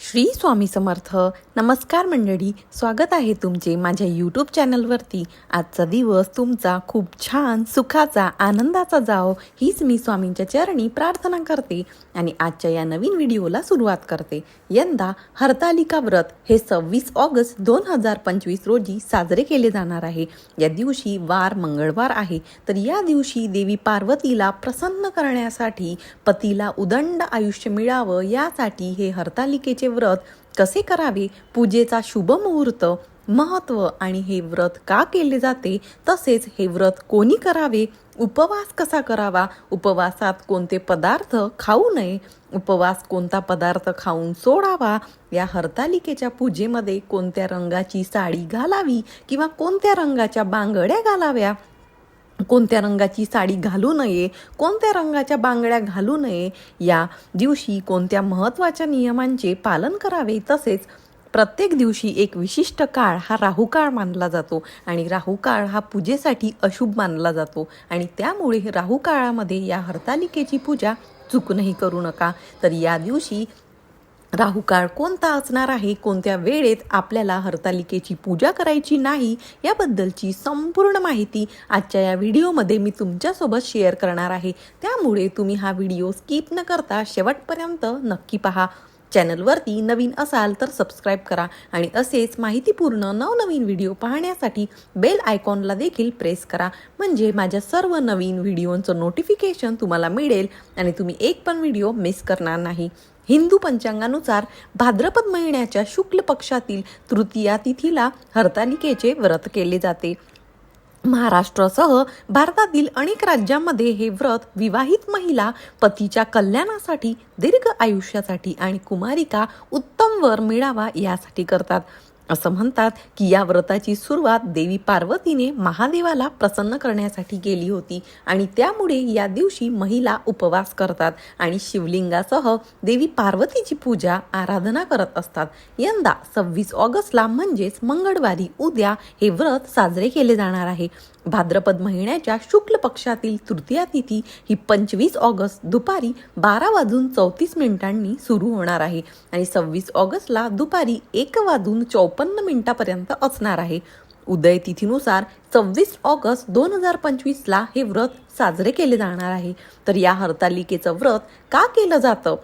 श्री स्वामी समर्थ. नमस्कार मंडळी. स्वागत आहे तुमचे माझ्या यूट्यूब चॅनलवरती आजचा दिवस तुमचा खूप छान सुखाचा आनंदाचा जाओ हीच मी स्वामींच्या चरणी प्रार्थना करते आणि आजच्या या नवीन व्हिडिओला सुरुवात करते. यंदा हरतालिका व्रत हे सव्वीस ऑगस्ट दोन हजार पंचवीस रोजी साजरे केले जाणार आहे. या दिवशी वार मंगळवार आहे. तर या दिवशी देवी पार्वतीला प्रसन्न करण्यासाठी पतीला उदंड आयुष्य मिळावं यासाठी हे हरतालिकेचे व्रत कसे करावे? पूजेचा शुभ मुहूर्त महत्त्व आणि हे व्रत का केले जाते? तसेच हे व्रत कोणी करावे? उपवास कसा करावा? उपवासात कोणते पदार्थ खाऊ नये? उपवास कोणता पदार्थ खाऊन सोडावा? या हरतालिकेच्या पूजेमध्ये कोणत्या रंगाची साडी घालावी किंवा कोणत्या रंगाच्या बांगड्या घालाव्या? कोणत्या रंगाची साडी घालू नये कोणत्या रंगाच्या बांगड्या घालू नये या दिवशी कोणत्या महत्त्वाच्या नियमांचे पालन करावे तसेच प्रत्येक दिवशी एक विशिष्ट काळ हा राहुकाळ मानला जातो आणि राहुकाळ हा पूजेसाठी अशुभ मानला जातो आणि त्यामुळे राहू काळामध्ये या हरतालिकेची पूजा चुकूनही करू नका. तर या दिवशी राहुकाळ कोणता असणार आहे कोणत्या वेळेत आपल्याला हरतालिकेची पूजा करायची नाही याबद्दलची संपूर्ण माहिती आजच्या या व्हिडिओमध्ये मी तुमच्यासोबत शेअर करणार आहे. त्यामुळे तुम्ही हा व्हिडिओ स्किप न करता शेवटपर्यंत नक्की पहा. चॅनलवरती नवीन असाल तर सबस्क्राईब करा आणि असेच माहितीपूर्ण नवनवीन व्हिडिओ पाहण्यासाठी बेल आयकॉनला देखील प्रेस करा. म्हणजे माझ्या सर्व नवीन व्हिडिओंचं नोटिफिकेशन तुम्हाला मिळेल आणि तुम्ही एक पण व्हिडिओ मिस करणार नाही. हिंदू पंचांगानुसार भाद्रपद महिन्याच्या शुक्ल पक्षातील तृतीया तिथीला हरतालिकेचे व्रत केले जाते. महाराष्ट्रासह भारतातील अनेक राज्यांमध्ये हे व्रत विवाहित महिला पतीच्या कल्याणासाठी दीर्घ आयुष्यासाठी आणि कुमारिका उत्तम वर मिळावा यासाठी करतात. असं म्हणतात की या व्रताची सुरुवात देवी पार्वतीने महादेवाला प्रसन्न करण्यासाठी केली होती आणि त्यामुळे या दिवशी महिला उपवास करतात आणि शिवलिंगासह देवी पार्वतीची पूजा आराधना करत असतात. यंदा सव्वीस ऑगस्टला म्हणजेच मंगळवारी उद्या हे व्रत साजरे केले जाणार आहे. भाद्रपद महिन्याच्या शुक्ल पक्षातील तृतीया तिथी ही पंचवीस ऑगस्ट दुपारी बारा वाजून चौतीस मिनिटांनी सुरू होणार आहे. आणि सव्वीस ऑगस्टला दुपारी एक वाजून चौपन्न मिनिटापर्यंत असणार आहे. उदय तिथीनुसार सव्वीस ऑगस्ट दोन हजार पंचवीसला हे व्रत साजरे केले जाणार आहे. तर या हरतालिकेचं व्रत का केलं जातं?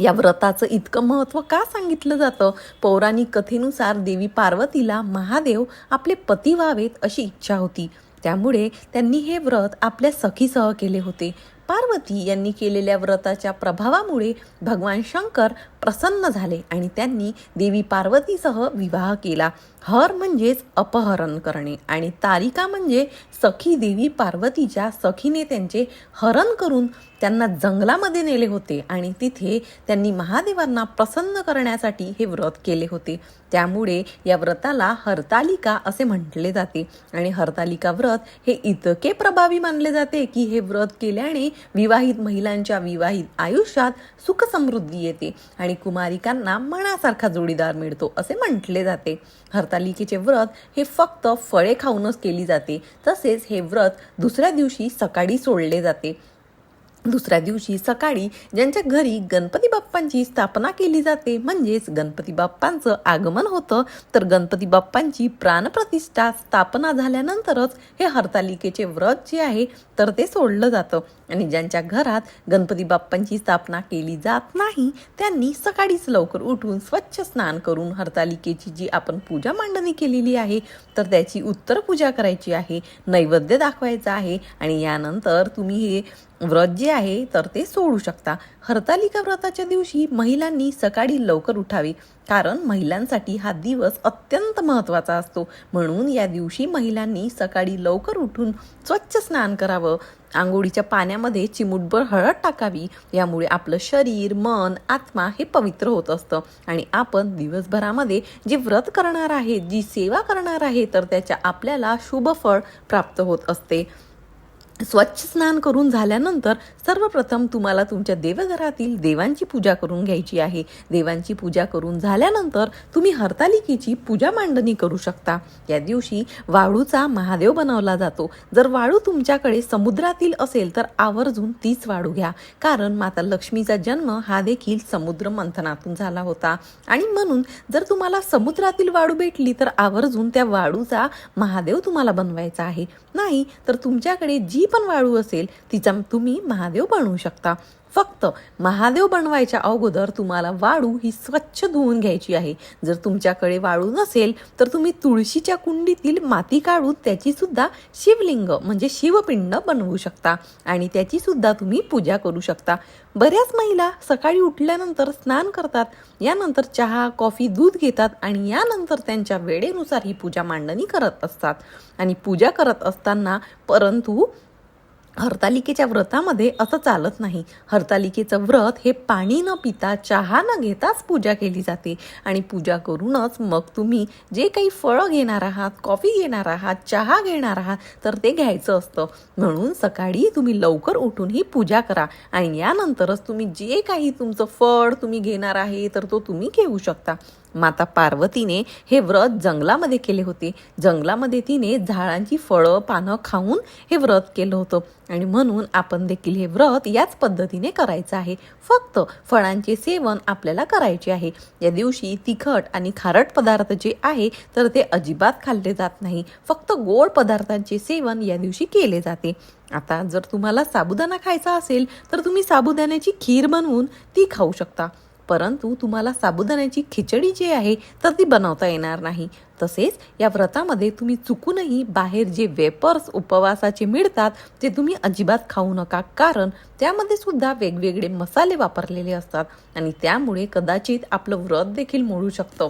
या व्रताचं इतकं महत्त्व का सांगितलं जातं? पौराणिक कथेनुसार देवी पार्वतीला महादेव आपले पती व्हावेत अशी इच्छा होती. त्यामुळे त्यांनी हे व्रत आपल्या सखीसह केले होते. पार्वती यांनी केलेल्या व्रताच्या प्रभावामुळे भगवान शंकर प्रसन्न झाले आणि त्यांनी देवी पार्वतीसह विवाह केला. हर म्हणजेच अपहरण करणे आणि तारिका म्हणजे सखी देवी पार्वतीच्या सखीने त्यांचे हरण करून त्यांना जंगलामध्ये नेले होते आणि तिथे त्यांनी महादेवांना प्रसन्न करण्यासाठी हे व्रत केले होते. त्यामुळे या व्रताला हरतालिका असे म्हटले जाते आणि हरतालिका व्रत हे इतके प्रभावी मानले जाते की हे व्रत केल्याने विवाहित महिलांच्या विवाहित आयुष्यात सुखसमृद्धी येते आणि कुमारिकांना मनासारखा जोडीदार मिळतो असे म्हटले जाते. हरतालिकेचे व्रत हे फक्त फळे खाऊनच केली जाते तसेच हे व्रत दुसऱ्या दिवशी सकाळी सोडले जाते. दुसऱ्या दिवशी सकाळी ज्यांच्या घरी गणपती बाप्पांची स्थापना केली जाते म्हणजेच गणपती बाप्पांचं आगमन होतं तर गणपती बाप्पांची प्राणप्रतिष्ठा स्थापना झाल्यानंतरच हे हरतालिकेचे व्रत जे आहे तर ते सोडलं जातं. आणि ज्यांच्या घरात गणपती बाप्पांची स्थापना केली जात नाही त्यांनी सकाळीच लवकर उठून स्वच्छ स्नान करून हरतालिकेची जी आपण पूजा मांडणी केलेली आहे तर त्याची उत्तर पूजा करायची आहे नैवेद्य दाखवायचा आहे. आणि यानंतर तुम्ही हे व्रत जे आहे तर ते सोडू शकता. हरतालिका व्रताच्या दिवशी महिलांनी सकाळी लवकर उठावे कारण महिलांसाठी हा दिवस अत्यंत महत्त्वाचा असतो. म्हणून या दिवशी महिलांनी सकाळी लवकर उठून स्वच्छ स्नान करावं. आंघोळीच्या पाण्यामध्ये चिमूटभर हळद टाकावी. यामुळे आपलं शरीर मन आत्मा हे पवित्र होत असतं. आणि आपण दिवसभरामध्ये जे व्रत करणार आहे जी सेवा करणार आहे तर त्याच्या आपल्याला शुभ फळ प्राप्त होत असते. स्वच्छ स्नान करून झाल्यानंतर सर्वप्रथम तुम्हाला तुमच्या देवघरातील देवांची पूजा करून घ्यायची आहे. देवांची पूजा करून झाल्यानंतर तुम्ही हरतालिकेची पूजा मांडणी करू शकता. या दिवशी वाळूचा महादेव बनवला जातो. जर वाळू तुमच्याकडे समुद्रातील असेल तर आवर्जून तीच वाळू घ्या. कारण माता लक्ष्मीचा जन्म हा देखील समुद्र मंथनातून झाला होता. आणि म्हणून जर तुम्हाला समुद्रातील वाळू भेटली तर आवर्जून त्या वाळूचा महादेव तुम्हाला बनवायचा आहे. नाही तर तुमच्याकडे जी पण वाळू असेल तिचा तुम्ही महादेव बनवू शकता. फक्त महादेव बनवायच्या अगोदर तुम्हाला वाळू ही स्वच्छ धुवून घ्यायची आहे. जर तुमच्याकडे वाळू नसेल तर तुम्ही तुळशीच्या कुंडीतील माती काढून त्याची सुद्धा शिवलिंग म्हणजे शिवपिंड बनवू शकता. आणि त्याची सुद्धा तुम्ही पूजा करू शकता. बऱ्याच महिला सकाळी उठल्यानंतर स्नान करतात. यानंतर चहा कॉफी दूध घेतात आणि यानंतर त्यांच्या वेळेनुसार ही पूजा मांडणी करत असतात. आणि पूजा करत असताना परंतु हरतालिकेच्या व्रतामध्ये असं चालत नाही. हरतालिकेचं व्रत हे पाणी न पिता चहा न घेताच पूजा केली जाते. आणि पूजा करूनच मग तुम्ही जे काही फळं घेणार आहात कॉफी घेणार आहात चहा घेणार आहात तर ते घ्यायचं असतं. म्हणून सकाळी तुम्ही लवकर उठून ही पूजा करा. आणि यानंतरच तुम्ही जे काही तुमचं फळ तुम्ही घेणार आहे तर तो तुम्ही घेऊ शकता. माता पार्वतीने हे व्रत जंगलामध्ये केले होते. जंगलामध्ये तिने झाडांची फळं पानं खाऊन हे व्रत केलं होतं. आणि म्हणून आपण देखील हे व्रत याच पद्धतीने करायचं आहे. फक्त फळांचे सेवन आपल्याला करायचे आहे. या दिवशी तिखट आणि खारट पदार्थ जे आहे तर ते अजिबात खाल्ले जात नाही. फक्त गोड पदार्थांचे सेवन या दिवशी केले जाते. आता जर तुम्हाला साबुदाणा खायचा असेल तर तुम्ही साबुदाण्याची खीर बनवून ती खाऊ शकता. परंतु तुम्हाला साबुदाण्याची खिचडी जी आहे तर ती बनवता येणार नाही. तसेच या व्रतामध्ये तुम्ही चुकूनही बाहेर जे वेपर्स उपवासाचे मिळतात ते तुम्ही अजिबात खाऊ नका. कारण त्यामध्ये सुद्धा वेगवेगळे मसाले वापरलेले असतात आणि त्यामुळे कदाचित आपलं व्रत देखील मोडू शकतं.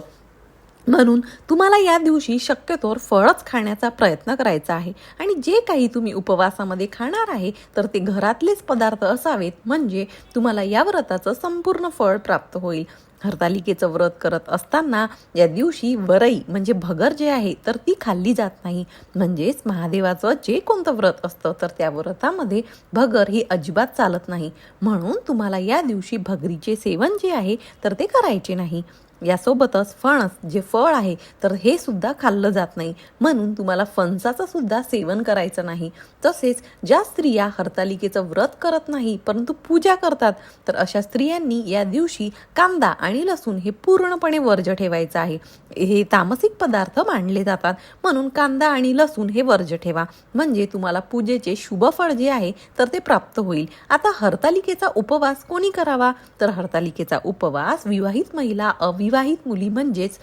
म्हणून तुम्हाला या दिवशी शक्यतोर फळच खाण्याचा प्रयत्न करायचा आहे. आणि जे काही तुम्ही उपवासामध्ये खाणार आहे तर ते घरातलेच पदार्थ असावेत. म्हणजे तुम्हाला या व्रताचं संपूर्ण फळ प्राप्त होईल. हरतालिकेचं व्रत करत असताना या दिवशी वरई म्हणजे भगर जे आहे तर ती खाल्ली जात नाही. म्हणजेच महादेवाचं जे कोणतं व्रत असतं तर त्या व्रतामध्ये भगर ही अजिबात चालत नाही. म्हणून तुम्हाला या दिवशी भगरीचे सेवन जे आहे तर ते करायचे नाही. यासोबतच फणस जे फळ आहे तर हे सुद्धा खाल्लं जात नाही. म्हणून तुम्हाला फणसाचं सुद्धा सेवन करायचं नाही. तसेच ज्या स्त्रिया हरतालिकेचं व्रत करत नाही परंतु पूजा करतात तर अशा स्त्रियांनी या दिवशी कांदा आणि लसूण हे पूर्णपणे वर्ज ठेवायचं आहे. हे तामसिक पदार्थ मानले जातात. म्हणून कांदा आणि लसूण हे वर्ज ठेवा. म्हणजे तुम्हाला पूजेचे शुभ फळ जे आहे तर ते प्राप्त होईल. आता हरतालिकेचा उपवास कोणी करावा? तर हरतालिकेचा उपवास विवाहित महिला अविवाहित मुली म्हणजेच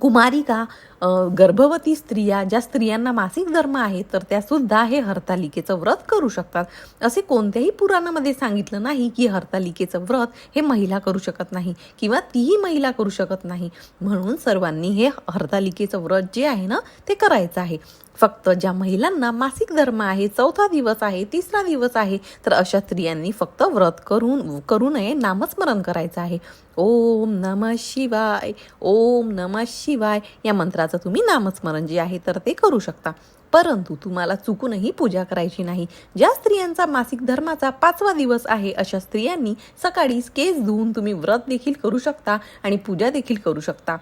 कुमारिका गर्भवती स्त्रिया ज्या स्त्रियांना मासिक धर्म आहे तर त्या सुद्धा हे हरतालिकेचं व्रत करू शकतात. असे कोणत्याही पुराणामध्ये सांगितलं नाही की हरतालिकेचं व्रत हे महिला करू शकत नाही किंवा तीही महिला करू शकत नाही. म्हणून सर्वांनी हे हरतालिकेचं व्रत जे आहे ना ते करायचं आहे. फक्त ज्या महिलांना मासिक धर्म आहे चौथा दिवस आहे तिसरा दिवस आहे तर अशा स्त्रियांनी फक्त व्रत करून करू नये नामस्मरण करायचं आहे. ओम नम शिवाय ओम नम शिवाय या मंत्राचा तुम्ही नामस्मरण जे आहे तर ते करू शकता. परंतु तुम्हाला चुकूनही पूजा करायची नाही. ज्या स्त्रियांचा मासिक धर्माचा पाचवा दिवस आहे अशा स्त्रियांनी सकाळी केस धुवून तुम्ही व्रत देखील करू शकता आणि पूजा देखील करू शकता.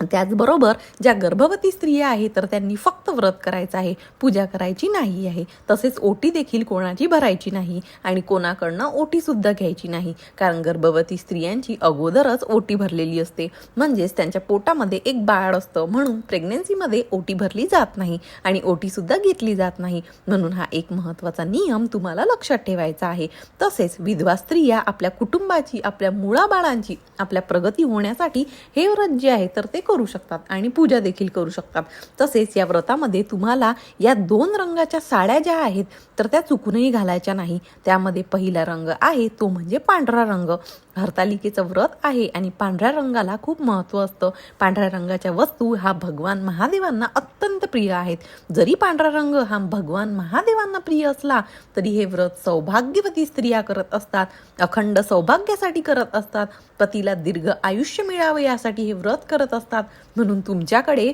त्याचबरोबर ज्या गर्भवती स्त्रिया आहेत तर त्यांनी फक्त व्रत करायचं आहे पूजा करायची नाही आहे. तसेच ओटी देखील कोणाची भरायची नाही आणि कोणाकडनं ओटीसुद्धा घ्यायची नाही. कारण गर्भवती स्त्रियांची अगोदरच ओटी भरलेली असते. म्हणजेच त्यांच्या पोटामध्ये एक बाळ असतं. म्हणून प्रेग्नेन्सीमध्ये ओटी भरली जात नाही आणि ओटीसुद्धा घेतली जात नाही. म्हणून हा एक महत्त्वाचा नियम तुम्हाला लक्षात ठेवायचा आहे. तसेच विधवा स्त्रिया आपल्या कुटुंबाची आपल्या मुळाबाळांची आपल्या प्रगती होण्यासाठी हे व्रत जे आहे तर ते करू शकतात आणि पूजा देखील करू शकतात. तसेच या व्रतामध्ये तुम्हाला या दोन रंगाच्या साड्या ज्या आहेत तर त्या चुकूनही घालायच्या नाही. त्यामध्ये पहिला रंग आहे तो म्हणजे पांढरा रंग. हरतालिकेचं व्रत आहे आणि पांढऱ्या रंगाला खूप महत्त्व असतं. पांढऱ्या रंगाच्या वस्तू हा भगवान महादेवांना अत्यंत प्रिय आहेत. जरी पांढरा रंग हा भगवान महादेवांना प्रिय असला तरी हे व्रत सौभाग्यवती स्त्रिया करत असतात. अखंड सौभाग्यासाठी करत असतात. पतीला दीर्घ आयुष्य मिळावं यासाठी हे व्रत करत असतात. म्हणून तुमच्याकडे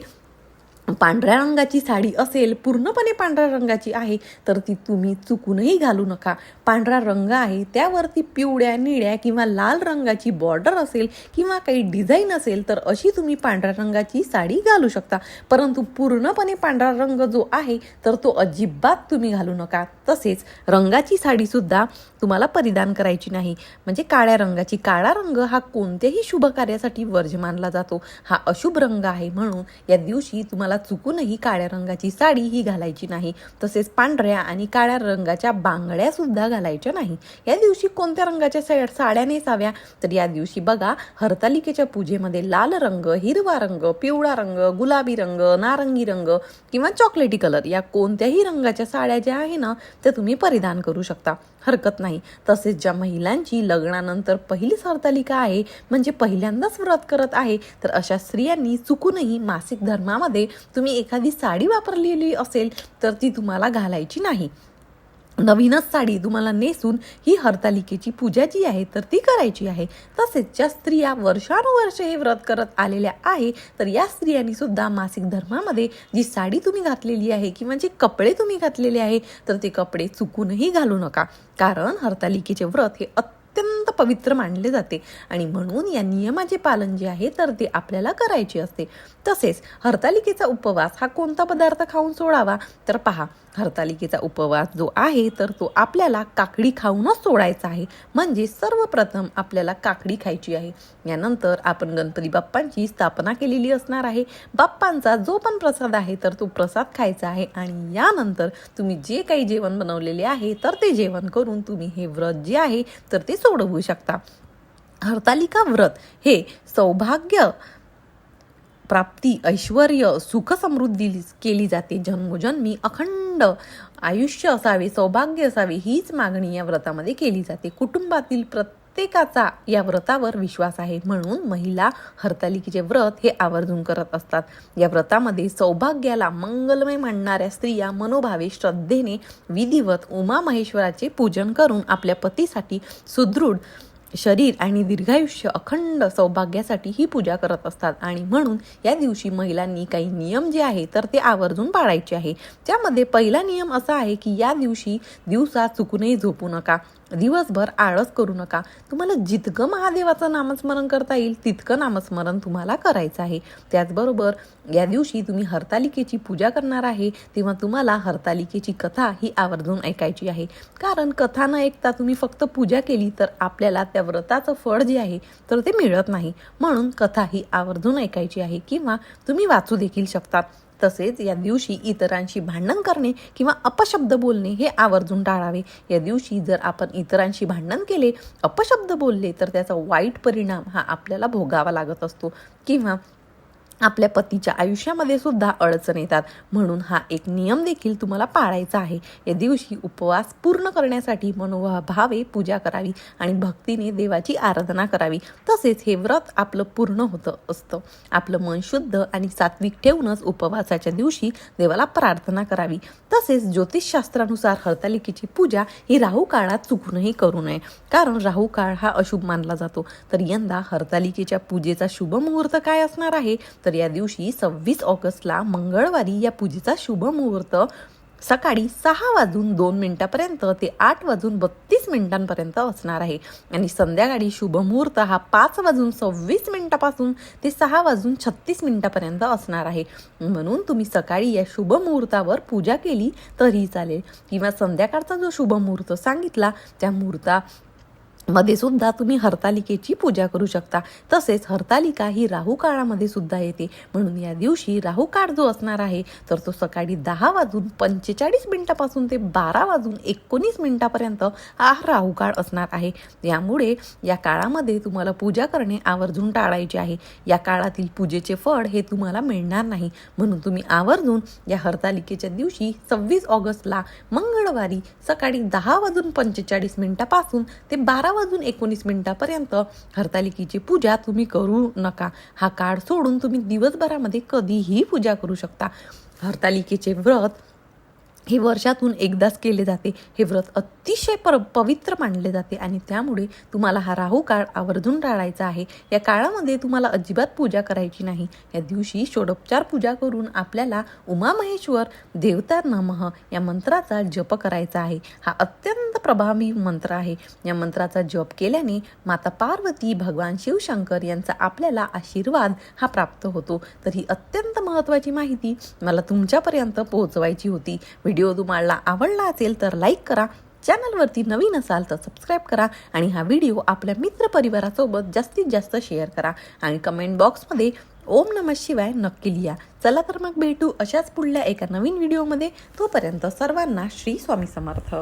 पांढऱ्या रंगाची साडी असेल पूर्णपणे पांढऱ्या रंगाची आहे तर ती तुम्ही चुकूनही घालू नका. पांढरा रंग आहे त्यावरती पिवळ्या निळ्या किंवा लाल रंगाची बॉर्डर असेल किंवा काही डिझाईन असेल तर अशी तुम्ही पांढऱ्या रंगाची साडी घालू शकता. परंतु पूर्णपणे पांढरा रंग जो आहे तर तो अजिबात तुम्ही घालू नका. तसेच रंगाची साडीसुद्धा तुम्हाला परिधान करायची नाही. म्हणजे काळ्या रंगाची काळा रंग हा कोणत्याही शुभ कार्यासाठी वर्ज मानला जातो. हा अशुभ रंग आहे म्हणून या दिवशी तुम्हाला चुकूनही काळ्या रंगाची साडी ही घालायची नाही. तसेच पांढऱ्या आणि काळ्या रंगाच्या बांगड्या सुद्धा घालायच्या नाही. या दिवशी कोणत्या रंगाच्या सा- साड्या नेसाव्या? तर या दिवशी बघा हरतालिकेच्या पूजेमध्ये लाल रंग हिरवा रंग पिवळा रंग गुलाबी रंग नारंगी रंग किंवा चॉकलेटी कलर या कोणत्याही रंगाच्या साड्या ज्या आहे ना त्या तुम्ही परिधान करू शकता. हरकत नाही. तसेच ज्या महिलांची लग्नानंतर पहिलीच हरतालिका आहे म्हणजे पहिल्यांदाच व्रत करत आहे तर अशा स्त्रियांनी चुकूनही मासिक धर्मामध्ये तुम्ही एखादी साडी वापरलेली असेल तर ती तुम्हाला घालायची नाही. नवीनच साडी तुम्हाला नेसून ही हरतालिकेची पूजा जी आहे तर ती करायची आहे. तसेच ज्या स्त्रिया वर्षानुवर्ष हे व्रत करत आलेल्या आहे तर या स्त्रियांनी सुद्धा मासिक धर्मामध्ये जी साडी तुम्ही घातलेली आहे किंवा जे कपडे तुम्ही घातलेले आहे तर ते कपडे चुकूनही घालू नका. कारण हरतालिकेचे व्रत हे अत्यंत पवित्र मानले जाते. आणि म्हणून या नियमाचे पालन जे आहे तर ते आपल्याला करायचे असते. तसेच हरतालिकेचा उपवास हा कोणता पदार्थ खाऊन सोडावा? तर पहा हरतालिकेचा उपवास जो आहे तर तो आपल्याला काकडी खाऊनच सोडायचा आहे. म्हणजे सर्वप्रथम आपल्याला काकडी खायची आहे. यानंतर आपण गणपती बाप्पांची स्थापना केलेली असणार आहे. बाप्पांचा जो पण प्रसाद आहे तर तो प्रसाद खायचा आहे. आणि यानंतर तुम्ही जे काही जेवण बनवलेले आहे तर ते जेवण करून तुम्ही हे व्रत जे आहे तर ते सोडवू शकता. हरतालिका व्रत हे सौभाग्य प्राप्ती ऐश्वर सुख समृद्धी केली जाते. जन्मोजन्मी अखंड आयुष्य असावे सौभाग्य असावे हीच मागणी या व्रतामध्ये केली जाते. कुटुंबातील प्रत्येकाचा या व्रतावर विश्वास आहे म्हणून महिला हरतालिकेचे व्रत हे आवर्जून करत असतात. या व्रतामध्ये सौभाग्याला मंगलमय मानणाऱ्या स्त्रिया मनोभावे श्रद्धेने विधिवत उमा महेश्वराचे पूजन करून आपल्या पतीसाठी सुदृढ शरीर आणि दीर्घायुष्य अखंड सौभाग्यासाठी ही पूजा करत असतात. आणि म्हणून या दिवशी महिलांनी काही नियम जे आहे तर ते आवर्जून पाळायचे आहे. त्यामध्ये पहिला नियम असा आहे की या दिवशी दिवसा चुकूनही झोपू नका. दिवसभर आळस करू नका. तुम्हाला जितकं महादेवाचं नामस्मरण करता येईल तितकं नामस्मरण तुम्हाला करायचं आहे. त्याचबरोबर या दिवशी तुम्ही हरतालिकेची पूजा करणार आहे तेव्हा तुम्हाला हरतालिकेची कथा ही आवर्जून ऐकायची आहे. कारण कथा न ऐकता तुम्ही फक्त पूजा केली तर आपल्याला त्या व्रताचं फळ जे आहे तर ते मिळत नाही. म्हणून कथा ही आवर्जून ऐकायची आहे किंवा तुम्ही वाचू देखील शकतात तसेच या दिवशी इतरांशी भांडण करणे किंवा अपशब्द बोलणे हे आवर्जून टाळावे. या दिवशी जर आपण इतरांशी भांडण केले अपशब्द बोलले तर त्याचा वाईट परिणाम हा आपल्याला भोगावा लागत असतो. किंवा आपल्या पतीच्या आयुष्यामध्ये सुद्धा अडचण येतात. म्हणून हा एक नियम देखील तुम्हाला पाळायचा आहे. या दिवशी उपवास पूर्ण करण्यासाठी मनोभावे पूजा करावी आणि भक्तीने देवाची आराधना करावी. तसेच हे व्रत आपलं पूर्ण होतं असतं. आपलं मन शुद्ध आणि सात्विक ठेवूनच उपवासाच्या दिवशी देवाला प्रार्थना करावी. तसेच ज्योतिषशास्त्रानुसार हरतालिकेची पूजा ही राहू काळात चुकूनही करू नये. कारण राहू काळ हा अशुभ मानला जातो. तर यंदा हरतालिकेच्या पूजेचा शुभ मुहूर्त काय असणार आहे? तर या दिवशी सव्वीस ऑगस्टला मंगळवारी या पूजेचा शुभ मुहूर्त सकाळी सहा वाजून दोन मिनिटापर्यंत ते आठ वाजून बत्तीस मिनिटांपर्यंत असणार आहे. आणि संध्याकाळी शुभ मुहूर्त हा पाच वाजून सव्वीस मिनिटापासून ते सहा वाजून छत्तीस मिनिटापर्यंत असणार आहे. म्हणून तुम्ही सकाळी या शुभ मुहूर्तावर पूजा केली तरी चालेल. किंवा संध्याकाळचा जो शुभ मुहूर्त सांगितला त्या मुहूर्ता मध्ये सुद्धा तुम्ही हरतालिकेची पूजा करू शकता. तसेच हरतालिका ही राहू काळामध्ये सुद्धा येते. म्हणून या दिवशी राहू काळ जो असणार आहे तर तो सकाळी दहा वाजून पंचेचाळीस मिनिटापासून ते बारा वाजून एकोणीस मिनिटापर्यंत हा राहू काळ असणार आहे. यामुळे या काळामध्ये तुम्हाला पूजा करणे आवर्जून टाळायचे आहे. या काळातील पूजेचे फळ हे तुम्हाला मिळणार नाही. म्हणून तुम्ही आवर्जून या हरतालिकेच्या दिवशी सव्वीस ऑगस्टला मंगळवारी सकाळी दहा वाजून पंचेचाळीस मिनिटापासून ते बारा वाजून एकोणीस मिनिटापर्यंत हरतालिकेची पूजा तुम्ही करू नका. हा काळ सोडून तुम्ही दिवसभरामध्ये कधीही पूजा करू शकता. हरतालिकेचे व्रत हे वर्षातून एकदाच केले जाते. हे व्रत अतिशय पर पवित्र मानले जाते आणि त्यामुळे तुम्हाला हा राहू काळ आवर्जून टाळायचा आहे. या काळामध्ये तुम्हाला अजिबात पूजा करायची नाही. या दिवशी षोडोपचार पूजा करून आपल्याला उमामहेश्वर देवता नमः या मंत्राचा जप करायचा आहे. हा अत्यंत प्रभावी मंत्र आहे. या मंत्राचा जप केल्याने माता पार्वती भगवान शिवशंकर यांचा आपल्याला आशीर्वाद हा प्राप्त होतो. तर ही अत्यंत महत्त्वाची माहिती मला तुमच्यापर्यंत पोहोचवायची होती. व्हिडिओ तुम्हाला आवडला असेल तर लाईक करा. चॅनलवरती नवीन असाल तर सबस्क्राईब करा आणि हा व्हिडिओ आपल्या मित्रपरिवारासोबत जास्तीत जास्त शेअर करा. आणि कमेंट बॉक्समध्ये ओम नमः शिवाय नक्की लिहा. चला तर मग भेटू अशाच पुढल्या एका नवीन व्हिडिओमध्ये तोपर्यंत सर्वांना श्री स्वामी समर्थ.